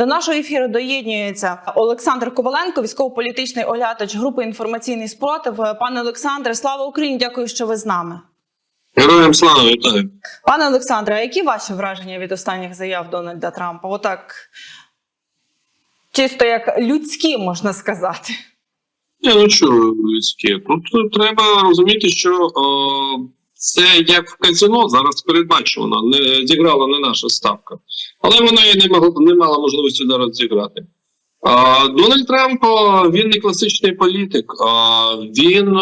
До нашого ефіру доєднується Олександр Коваленко, військово-політичний оглядач групи інформаційний спротив. Пане Олександре, слава Україні! Дякую, що ви з нами. Героям слава вітаю. Пане Олександре, а які ваші враження від останніх заяв Дональда Трампа? Отак чисто як людські можна сказати. Я ну що людське. Тут треба розуміти, що о, це як в казино зараз передбачено, не зіграла не наша ставка, але вона і не могла не мала можливості зараз зіграти. А, Дональд Трамп він не класичний політик. А, він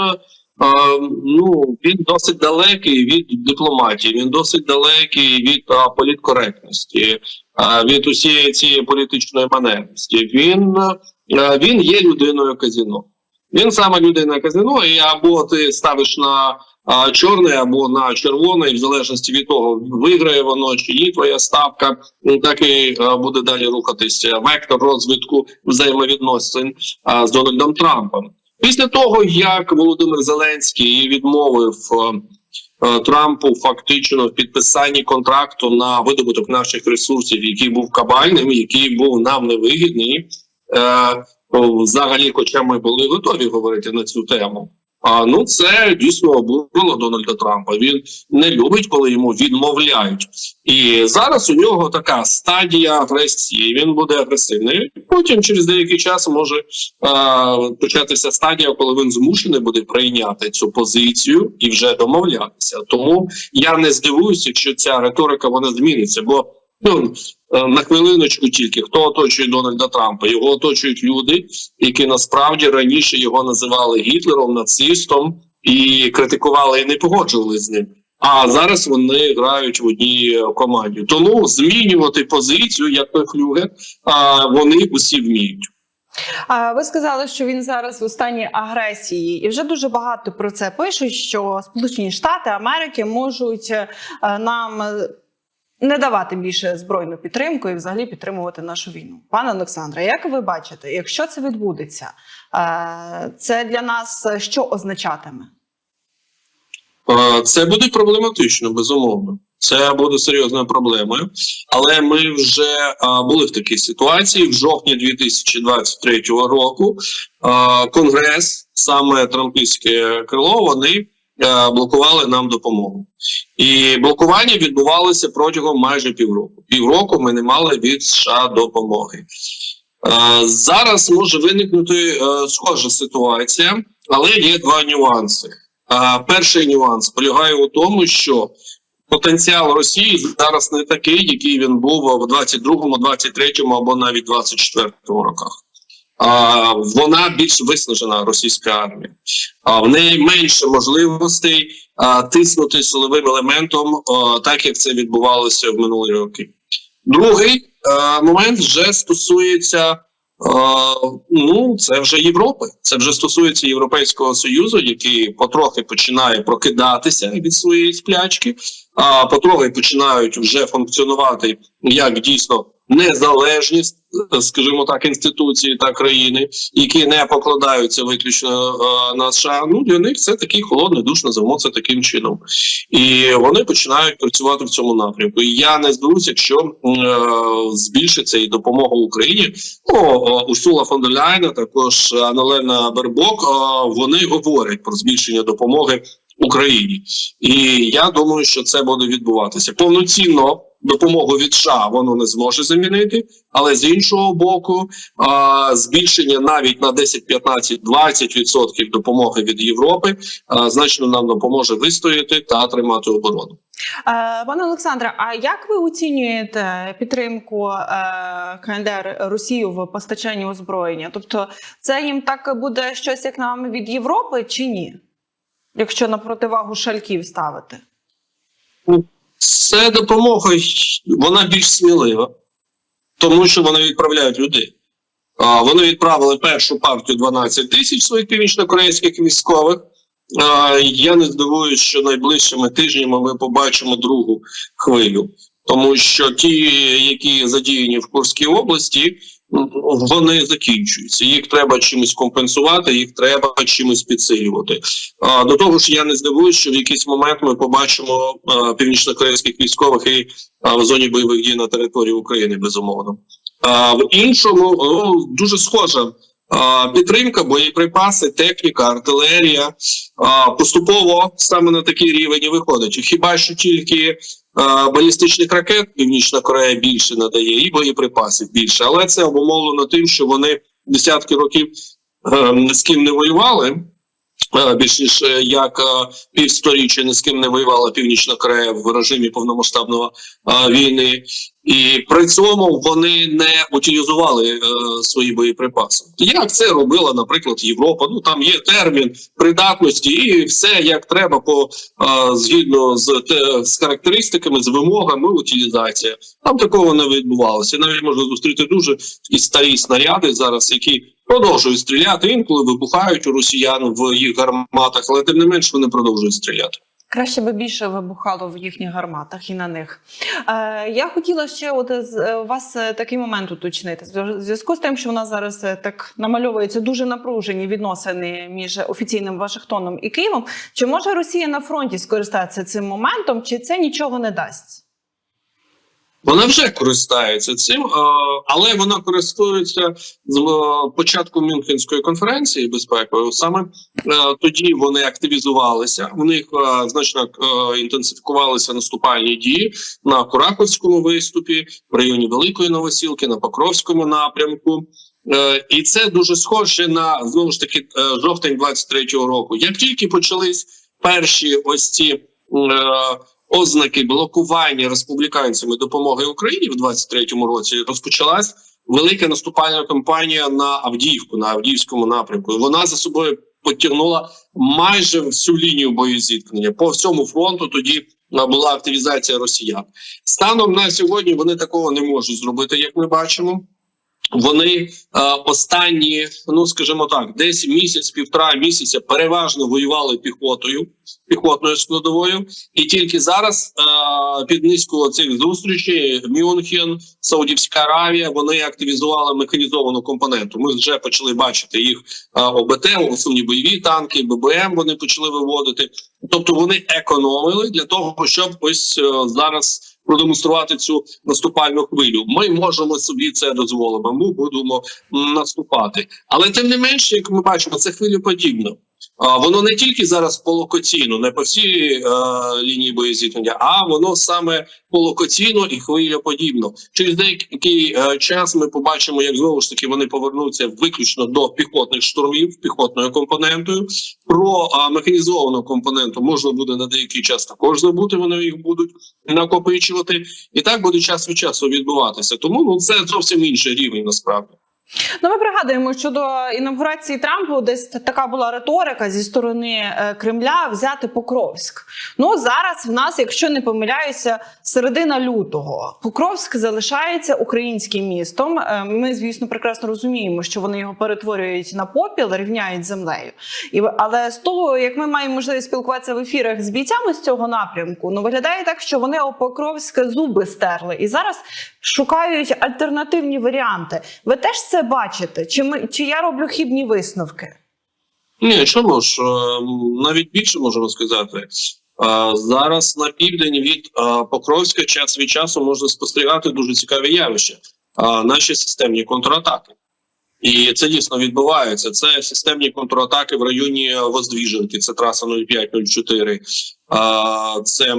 а, ну він досить далекий від дипломатії. Він досить далекий від а, політкоректності, а, від усієї цієї політичної манерності. Він, а, він є людиною казино. Він саме людина казино, і або ти ставиш на а, чорне, або на червоне, і в залежності від того, виграє воно чи ні твоя ставка, так і а, буде далі рухатися вектор розвитку взаємовідносин а, з Дональдом Трампом. Після того, як Володимир Зеленський відмовив а, а, Трампу фактично в підписанні контракту на видобуток наших ресурсів, який був кабальним, який був нам невигідний. Е, взагалі, хоча ми були готові говорити на цю тему. А ну це дійсно обурило Дональда Трампа. Він не любить, коли йому відмовляють. І зараз у нього така стадія агресії. Він буде агресивний. Потім через деякий час може а, початися стадія, коли він змушений буде прийняти цю позицію і вже домовлятися. Тому я не здивуюся, якщо ця риторика вона зміниться, бо ну на хвилиночку тільки хто оточує Дональда Трампа. Його оточують люди, які насправді раніше його називали Гітлером, нацистом і критикували і не погоджували з ним. А зараз вони грають в одній команді. Тому змінювати позицію, як той флюгер, а вони усі вміють. А ви сказали, що він зараз в стані агресії, і вже дуже багато про це пишуть, що Сполучені Штати Америки можуть е, нам не давати більше збройну підтримку і взагалі підтримувати нашу війну. Пане Олександре, як ви бачите, якщо це відбудеться, е, це для нас що означатиме? Е, Це буде проблематично, безумовно. Це буде серйозною проблемою, але ми вже а, були в такій ситуації в жовтні 2023 року. Конгрес, саме Трампійське крило, вони блокували нам допомогу, і блокування відбувалося протягом майже півроку. Півроку ми не мали від США допомоги. Е, Зараз може виникнути е, схожа ситуація, але є два нюанси. Е, Перший нюанс полягає у тому, що потенціал Росії зараз не такий, який він був в 22-му, 23-му або навіть 24-му роках. Вона більш виснажена російська армія, а в неї менше можливостей тиснути силовим елементом, так як це відбувалося в минулі роки. Другий момент вже стосується. Ну, це вже Європи. Це вже стосується Європейського союзу, який потрохи починає прокидатися від своєї сплячки, а потрохи починають вже функціонувати як дійсно незалежні, скажімо так, інституції та країни, які не покладаються виключно е, на США. Ну для них це такий холодний душ, називаємо таким чином, і вони починають працювати в цьому напрямку. І я не здивуюся, якщо е, збільшиться і допомога Україні. Ну, Урсула фон дер Ляйна, також Аналена Бербок. е, Вони говорять про збільшення допомоги Україні, і я думаю, що це буде відбуватися повноцінно. Допомогу від США воно не зможе замінити, але з іншого боку, а, збільшення навіть на 10, 15, 20% допомоги від Європи а, значно нам допоможе вистояти та тримати оборону. Пане Олександре, а як ви оцінюєте підтримку е, КНДР Росію в постачанні озброєння? Тобто, це їм так буде щось як нам від Європи чи ні? Якщо на противагу шальків ставити? Це допомога, вона більш смілива, тому що вони відправляють людей. Вони відправили першу партію 12 тисяч своїх північнокорейських військових. Я не здивуюсь, що найближчими тижнями ми побачимо другу хвилю, тому що ті, які задіяні в Курській області, вони закінчуються. Їх треба чимось компенсувати, їх треба чимось підсилювати. А, До того ж, я не здивуюсь, що в якийсь момент ми побачимо північнокорейських військових і а, в зоні бойових дій на території України, безумовно. А в іншому ну, дуже схожа а, підтримка, боєприпаси, техніка, артилерія поступово саме на такий рівень і виходить. Хіба що тільки балістичних ракет Північна Корея більше надає, і боєприпасів більше, але це обумовлено тим, що вони десятки років ні з ким не воювали. Е, Більш ніж е, як е, півсторіччя ні з ким не воювала Північна Корея в режимі повномасштабного війни, і при цьому вони не утилізували е, свої боєприпаси. Як це робила, наприклад, Європа? Ну там є термін придатності, і все як треба по е, згідно з, те, з характеристиками, з вимогами, утилізація. Там такого не відбувалося. Навіть можна зустріти дуже і старі снаряди зараз, які продовжують стріляти. Інколи вибухають у росіян в їх гарматах, але тим не менш вони продовжують стріляти. Краще би більше вибухало в їхніх гарматах і на них. Е, я хотіла ще от з е, вас е, такий момент уточнити. В зв'язку з тим, що в нас зараз е, так намальовуються дуже напружені відносини між офіційним Вашингтоном і Києвом. Чи може Росія на фронті скористатися цим моментом, чи це нічого не дасть? Вона вже користається цим, але вона користується з е, початку Мюнхенської конференції безпекової. Саме е, тоді вони активізувалися. У них е, значно інтенсифікувалися наступальні дії на Кураховському виступі, в районі Великої Новосілки, на Покровському напрямку. І це дуже схоже на знову ж таки жовтень 23-го року. Як тільки почались перші ось ці ознаки блокування республіканцями допомоги Україні в 23-му році розпочалась велика наступальна кампанія на Авдіївку на Авдіївському напрямку. Вона за собою потягнула майже всю лінію боєзіткнення по всьому фронту. Тоді була активізація росіян. Станом на сьогодні вони такого не можуть зробити, як ми бачимо. Вони е, останні, ну скажімо так, десь місяць, півтора місяця переважно воювали піхотою, піхотною складовою, і тільки зараз е, під низку цих зустрічей Мюнхен, Саудівська Аравія, вони активізували механізовану компоненту. Ми вже почали бачити їх е, ОБТ, основні бойові танки, ББМ. Вони почали виводити. Тобто вони економили для того, щоб ось зараз продемонструвати цю наступальну хвилю. Ми можемо собі це дозволимо. Ми будемо наступати, але тим не менше, як ми бачимо, це хвилю А воно не тільки зараз полокоційно, не по всій е, лінії боєзіткнення, а воно саме полокоційно і хвилеподібно. Через деякий е, час ми побачимо, як знову ж таки вони повернуться виключно до піхотних штурмів, піхотною компонентою. Про е, механізовану компоненту можна буде на деякий час також забути. Вони їх будуть накопичувати, і так буде час від часу відбуватися. Тому ну це зовсім інший рівень насправді. Ну, ми пригадуємо, що до інавгурації Трампа десь така була риторика зі сторони е, Кремля взяти Покровськ. Ну зараз в нас, якщо не помиляюся, середина лютого Покровськ залишається українським містом. Е, Ми, звісно, прекрасно розуміємо, що вони його перетворюють на попіл, рівняють землею. І але з того, як ми маємо можливість спілкуватися в ефірах з бійцями з цього напрямку, ну виглядає так, що вони у Покровська зуби стерли і зараз шукають альтернативні варіанти. Ви теж це бачите? Чи ми чи я роблю хібні висновки? Ні, чому ж е, навіть більше можемо сказати. Е, Зараз на південь від е, Покровська час від часу можна спостерігати дуже цікаві явища. Наші системні контратаки. І це дійсно відбувається. Це системні контратаки в районі Воздвіженки, це траса 0504, а, це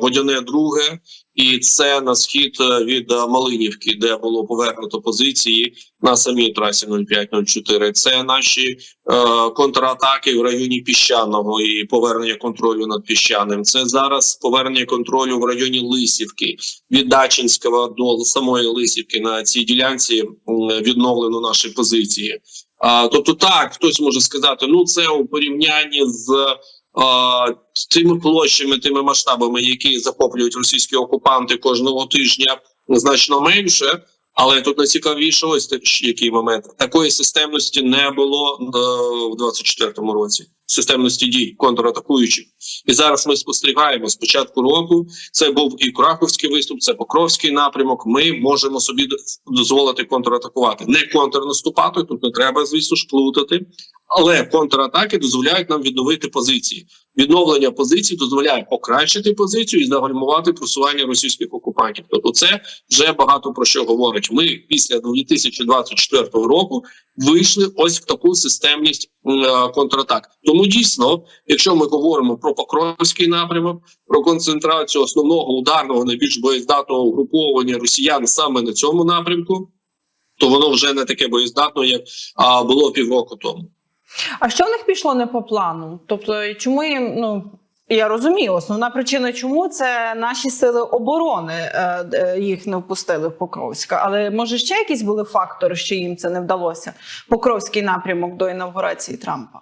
водяне друге, і це на схід е, від е, Малинівки, де було повернуто позиції на самій трасі 0504. Це наші е, контратаки в районі піщаного і повернення контролю над піщаним. Це зараз повернення контролю в районі Лисівки від Дачинського до самої Лисівки на цій ділянці відновлено наші позиції. Тобто, так хтось може сказати, ну це у порівнянні з тими площами, тими масштабами, які захоплюють російські окупанти кожного тижня, значно менше. Але тут найцікавіше ось те- який момент такої системності не було е, в 24-му році. Системності дій контратакуючих, і зараз ми спостерігаємо з початку року. Це був і Кураховський виступ, це Покровський напрямок. Ми можемо собі дозволити контратакувати, не контрнаступати. Тут не треба, звісно ж, плутати, але контратаки дозволяють нам відновити позиції. Відновлення позицій дозволяє покращити позицію і загальмувати просування російських окупантів. Тобто, це вже багато про що говорить. Ми після 2024 року вийшли ось в таку системність е, контратак. Тому дійсно, якщо ми говоримо про Покровський напрямок, про концентрацію основного ударного найбільш боєздатного угруповання росіян саме на цьому напрямку, то воно вже не таке боєздатне, як а, було півроку тому. А що в них пішло не по плану? Тобто, чому їм ну. Я розумію, основна причина, чому це наші сили оборони е, е, їх не впустили в Покровська. Але може ще якісь були фактори, що їм це не вдалося? Покровський напрямок до інавгурації Трампа.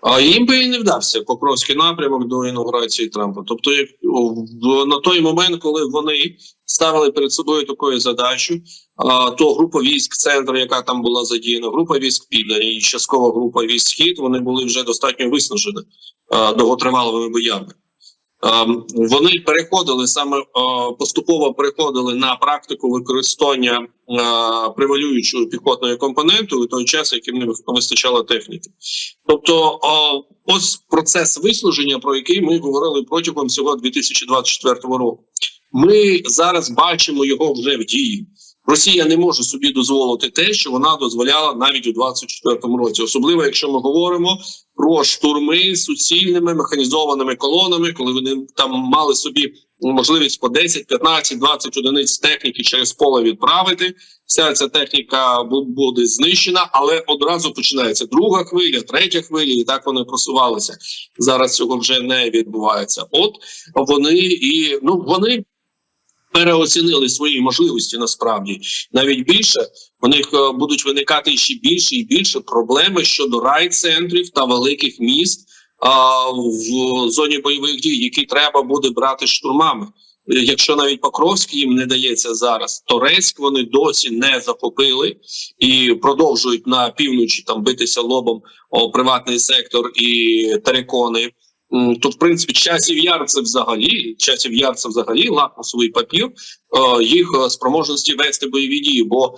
А їм би і не вдався Покровський напрямок до інаугурації Трампа. Тобто, як на той момент, коли вони ставили перед собою таку задачу, то група військ центр, яка там була задіяна, група військ Південь і часткова група військ Схід, вони були вже достатньо виснажені а, довготривалими боями. Ем, Вони переходили саме е, поступово переходили на практику використання е, превалюючого піхотної компоненту у той час, яким не вистачало техніки. Тобто, ось процес вислуження, про який ми говорили протягом всього 2024 року. Ми зараз бачимо його вже в дії. Росія не може собі дозволити те, що вона дозволяла навіть у 2024 році, особливо якщо ми говоримо про штурми з суцільними механізованими колонами, коли вони там мали собі можливість по 10, 15, 20 одиниць техніки через поле відправити. Вся ця техніка буде знищена, але одразу починається друга хвиля, третя хвиля, і так вони просувалися. Зараз цього вже не відбувається. От вони і ну вони переоцінили свої можливості насправді навіть більше у них е, будуть виникати ще більше і більше проблеми щодо райцентрів та великих міст а, в зоні бойових дій, які треба буде брати штурмами. Якщо навіть Покровський їм не дається зараз, Торецьк вони досі не захопили і продовжують на півночі там битися лобом о приватний сектор і терикони. То, в принципі, часів яр це взагалі часів яр це взагалі лакмусовий папір е, їх е, спроможності вести бойові дії. Бо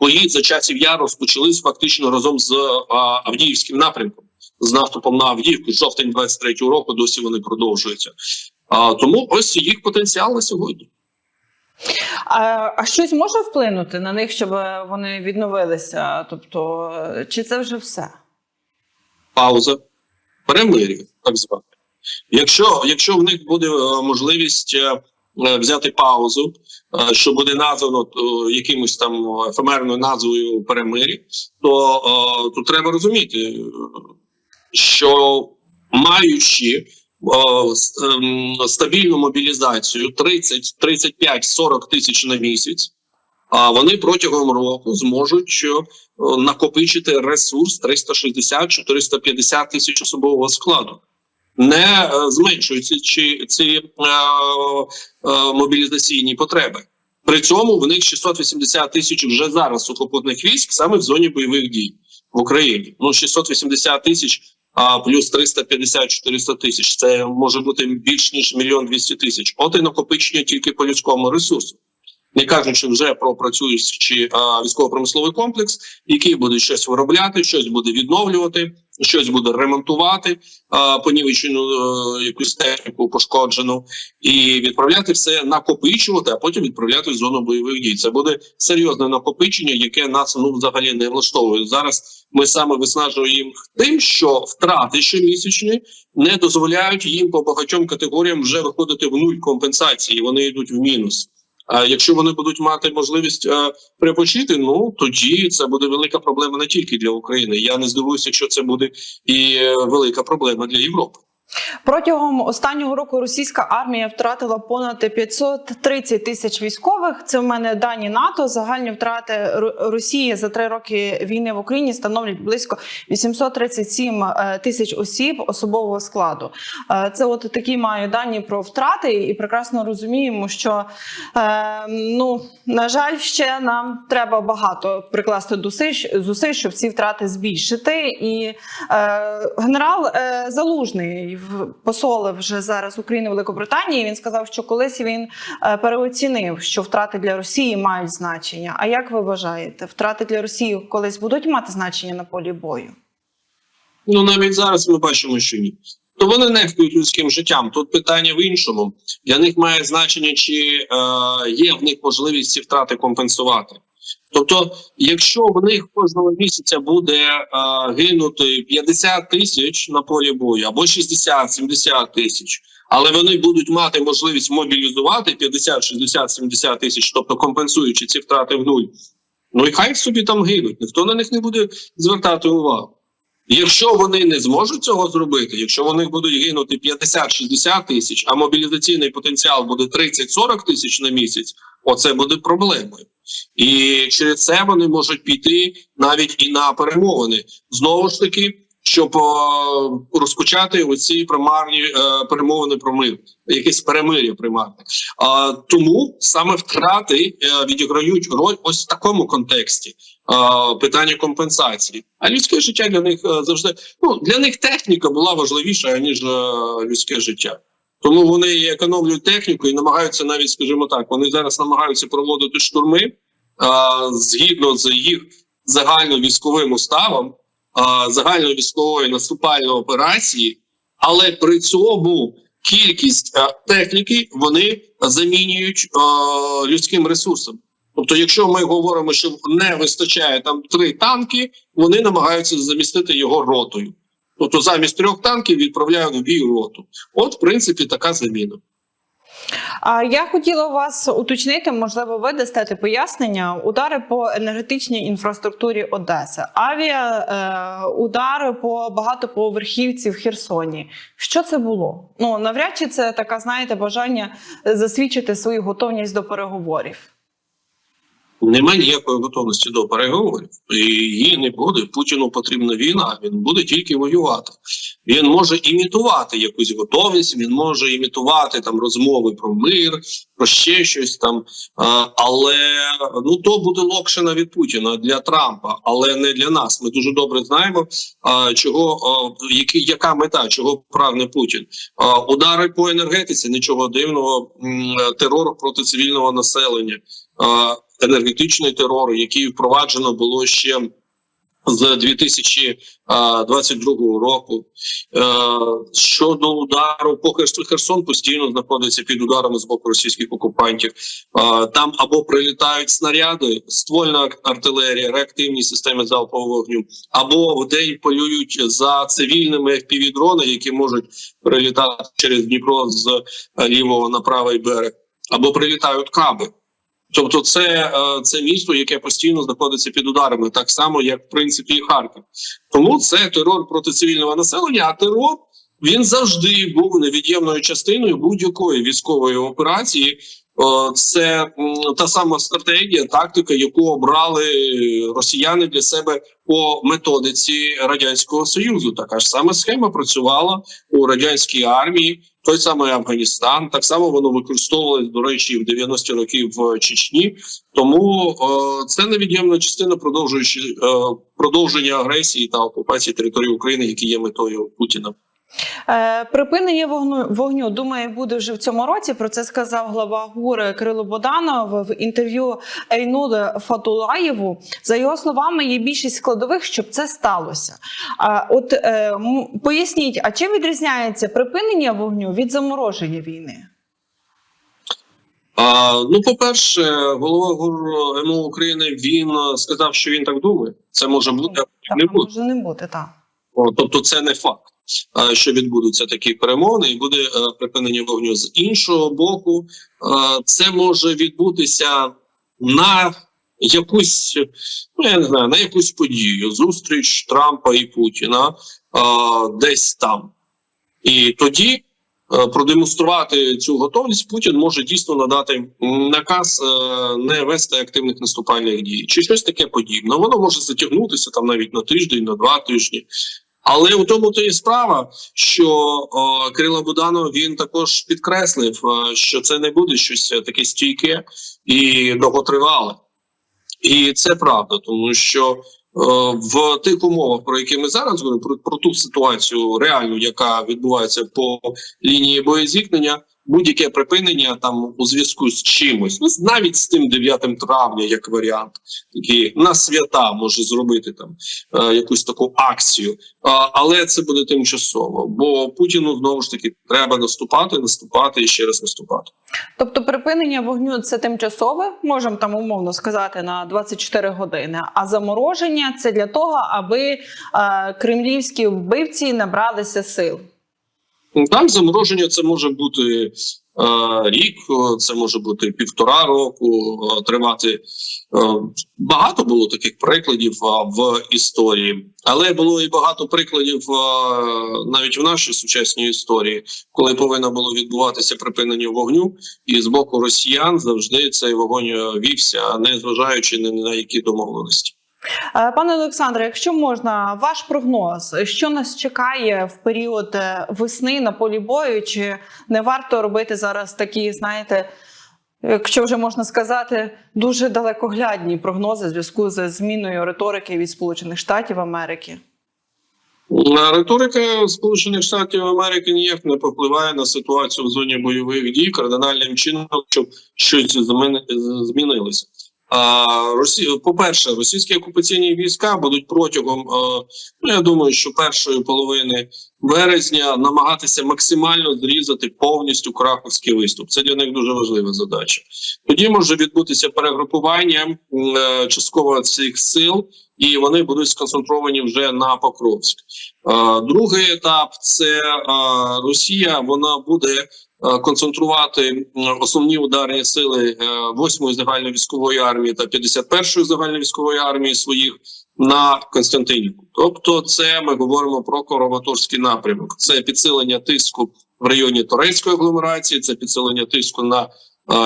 бої за часів яр розпочались фактично разом з Авдіївським напрямком, з наступом на Авдіївку. Жовтень 23-го року досі вони продовжуються. Тому ось їх потенціал на сьогодні. А, а щось може вплинути на них, щоб вони відновилися? Тобто, е, чи це вже все? Пауза, перемир'я, так зване. Якщо, якщо в них буде е, можливість е, е, взяти паузу, що буде названо якимось там ефемерною назвою перемир'я, то, то треба розуміти, що маючи ем, стабільну мобілізацію 30, 35, 40 тисяч на місяць, а вони протягом року зможуть е, накопичити ресурс 360-450 тисяч особового складу. Не е, зменшуються ці, ці е, е, мобілізаційні потреби. При цьому в них 680 тисяч вже зараз сухопутних військ саме в зоні бойових дій в Україні. Ну 680 тисяч а плюс 350-400 тисяч. Це може бути більш ніж мільйон 200 тисяч. От і накопичення тільки по людському ресурсу. Не кажучи вже про працюючий військово-промисловий комплекс, який буде щось виробляти, щось буде відновлювати, щось буде ремонтувати, понівечену е, якусь техніку пошкоджену, і відправляти все накопичувати, а потім відправляти в зону бойових дій. Це буде серйозне накопичення, яке нас ну взагалі не влаштовує. Зараз ми саме виснажуємо їм тим, що втрати щомісячні не дозволяють їм по багатьом категоріям вже виходити в нуль компенсації. Вони йдуть в мінус. Якщо вони будуть мати можливість припочити, ну тоді це буде велика проблема не тільки для України. Я не здивуюся, якщо це буде і е, велика проблема для Європи. Протягом останнього року російська армія втратила понад 530 тисяч військових. Це в мене дані НАТО. Загальні втрати Росії за три роки війни в Україні становлять близько 837 е, тисяч осіб особового складу. Е, Це от такі маю дані про втрати, і прекрасно розуміємо, що е, ну на жаль, ще нам треба багато прикласти зусиль, щоб ці втрати збільшити. І генерал Залужний в посол вже зараз України Великобританії. Він сказав, що колись він е, переоцінив, що втрати для Росії мають значення. А як ви вважаєте, втрати для Росії колись будуть мати значення на полі бою? Ну навіть зараз ми бачимо, що ні. То вони нехтують людським життям. Тут питання в іншому. Для них має значення, чи е, є в них можливість ці втрати компенсувати. Тобто, якщо в них кожного місяця буде е, гинути 50 тисяч на полі бою або 60-70 тисяч, але вони будуть мати можливість мобілізувати 50, 60, 70 тисяч, тобто компенсуючи ці втрати в нуль, ну і хай собі там гинуть, ніхто на них не буде звертати увагу. Якщо вони не зможуть цього зробити, якщо вони будуть гинути 50-60 тисяч, а мобілізаційний потенціал буде 30-40 тисяч на місяць, оце буде проблемою. І через це вони можуть піти навіть і на перемовини знову ж таки, щоб е, розпочати оці примарні е, перемовини про мир, якесь перемир'я примарне. А тому саме втрати е, відіграють роль ось в такому контексті. е, Питання компенсації, а людське життя для них е, завжди ну для них техніка була важливіша ніж е, людське життя. Тому вони економлюють техніку і намагаються навіть, скажімо так, вони зараз намагаються проводити штурми а, згідно з їх загальновійськовим уставом, а, загальновійськової наступальної операції, але при цьому кількість а, техніки вони замінюють а, людським ресурсом. Тобто, якщо ми говоримо, що не вистачає там три танки, вони намагаються замістити його ротою. Тобто замість трьох танків відправляють в бій роту. От, в принципі, така заміна. А я хотіла вас уточнити, можливо, ви дасте пояснення. Удари по енергетичній інфраструктурі Одеси, авіа е, удари по багатоповерхівці в Херсоні. Що це було? Ну навряд чи це така, знаєте, бажання засвідчити свою готовність до переговорів. Немає ніякої готовності до переговорів, і її не буде. Путіну потрібна війна. Він буде тільки воювати. Він може імітувати якусь готовність. Він може імітувати там розмови про мир, про ще щось там. Але ну то буде локшина від Путіна для Трампа, але не для нас. Ми дуже добре знаємо, чого яка мета, чого прагне Путін. Удари по енергетиці, нічого дивного, терор проти цивільного населення. А, енергетичний терор, який впроваджено було ще з 2022 року. Е, Щодо удару по Херсон постійно знаходиться під ударами з боку російських окупантів. Е, Там або прилітають снаряди, ствольна артилерія, реактивні системи залпового вогню, або в день полюють за цивільними FPV-дрони, які можуть прилітати через Дніпро з е, лівого на правий берег, або прилітають каби. Тобто, це, е, це місто, яке постійно знаходиться під ударами, так само як в принципі і Харків. Тому це терор проти цивільного населення. А терор він завжди був невід'ємною частиною будь-якої військової операції. Е, Це та сама стратегія, тактика, яку обрали росіяни для себе по методиці радянського союзу. Така ж сама схема працювала у радянській армії. Той самий Афганістан, так само воно використовувалось, до речі, в 90-ті роки в Чечні. Тому е, це невід'ємна частина продовжуючи е, продовження агресії та окупації території України, які є метою Путіна. Е, Припинення вогню вогню думаю, буде вже в цьому році. Про це сказав глава ГУР Кирило Боданов в інтерв'ю Ейнули Фатулаєву. За його словами, є більшість складових, щоб це сталося. От е, поясніть, а чим відрізняється припинення вогню від замороження війни? А, ну, по-перше, голова ГУР МО України він е, сказав, що він так думає. Це може бути, а Так, не може не бути так. Тобто, це не факт, що відбудуться такі перемовини, і буде е, припинення вогню. З іншого боку, е, це може відбутися на якусь, ну я не знаю, на якусь подію, зустріч Трампа і Путіна е, десь там. І тоді е, продемонструвати цю готовність Путін може дійсно надати наказ е, не вести активних наступальних дій, чи щось таке подібне. Воно може затягнутися там навіть на тиждень, на два тижні. Але у тому то і справа, що о, Кирило Буданов він також підкреслив, е, що це не буде щось таке стійке і довготривале. І це правда, тому що е, в тих умовах, про які ми зараз говоримо, про, про ту ситуацію реальну, яка відбувається по лінії боєзіткнення, будь-яке припинення там у зв'язку з чимось, ну навіть з тим 9 травня, як варіант, який на свята може зробити там е, якусь таку акцію, а, але це буде тимчасово, бо Путіну знову ж таки треба наступати, наступати і ще раз наступати. Тобто припинення вогню це тимчасове, можемо там умовно сказати на 24 години. А замороження це для того, аби е, кремлівські вбивці набралися сил. Так, замороження це може бути е, рік, е, це може бути півтора року, е, тривати. Багато було таких прикладів в історії, але було і багато прикладів навіть в нашій сучасній історії, коли повинно було відбуватися припинення вогню, і з боку росіян завжди цей вогонь вівся, не зважаючи на які домовленості. Е, Пане Олександре, якщо можна, ваш прогноз, що нас чекає в період е, весни на полі бою? Чи не варто робити зараз такі, знаєте, якщо вже можна сказати, дуже далекоглядні прогнози в зв'язку з зміною риторики від Сполучених Штатів Америки? Риторика Сполучених Штатів Америки ніяк не попливає на ситуацію в зоні бойових дій кардинальним чином, щоб щось зміни- змінилося. По-перше, російські окупаційні війська будуть протягом, е, ну я думаю, що першої половини березня намагатися максимально зрізати повністю краховський виступ. Це для них дуже важлива задача. Тоді може відбутися перегрупування е, частково цих сил, і вони будуть сконцентровані вже на Покровськ. Е, Другий етап це Росія. Вона буде концентрувати основні ударні сили 8-ї загальновійськової армії та 51-ї загальновійськової армії своїх на Константинівку. Тобто, це ми говоримо про Кроваторський напрямок. Це підсилення тиску в районі Торецької агломерації, це підсилення тиску на е,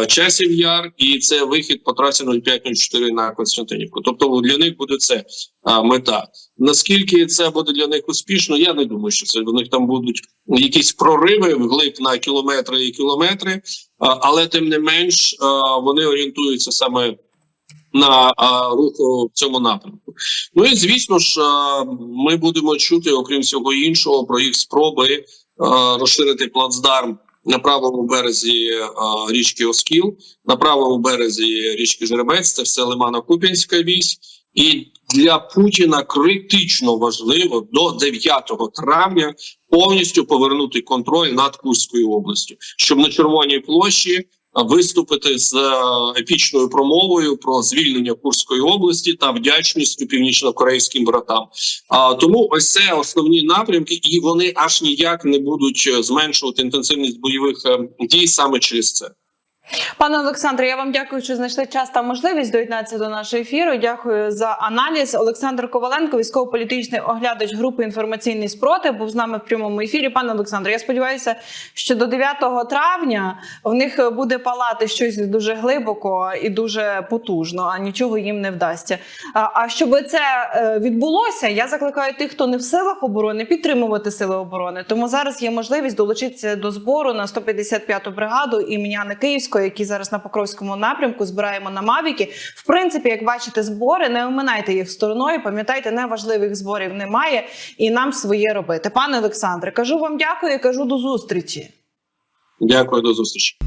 часів яр, і це вихід по трасі 0504 на Константинівку. Тобто для них буде це мета. Наскільки це буде для них успішно, я не думаю, що це в них там будуть якісь прориви вглиб на кілометри і кілометри, але тим не менш вони орієнтуються саме на е, рух в цьому напрямку. Ну і звісно ж, ми будемо чути, окрім всього іншого, про їх спроби розширити плацдарм на правому березі річки Оскіл, на правому березі річки Жеребець, це все Лимано-Куп'янська вісь. І для Путіна критично важливо до 9 травня повністю повернути контроль над Курською областю, щоб на Червоній площі виступити з е, епічною промовою про звільнення Курської області та вдячністю північно-корейським братам. А тому ось це основні напрямки, і вони аж ніяк не будуть е, зменшувати інтенсивність бойових е, дій саме через це. Пане Олександре, я вам дякую, що знайшли час та можливість доєднатися до нашого ефіру. Дякую за аналіз. Олександр Коваленко, військово-політичний оглядач групи інформаційний спротив, був з нами в прямому ефірі. Пане Олександре, я сподіваюся, що до 9 травня в них буде палати щось дуже глибоко і дуже потужно, а нічого їм не вдасться. А, щоб це е, відбулося, я закликаю тих, хто не в силах оборони, підтримувати сили оборони. Тому зараз є можливість долучитися до збору на 155-ту бригаду імені Анни Київської, які зараз на Покровському напрямку збираємо на Мавіки. В принципі, як бачите, збори не оминайте їх стороною. Пам'ятайте, неважливих зборів немає, і нам своє робити. Пане Олександре, кажу вам дякую кажу до зустрічі. Дякую, до зустрічі.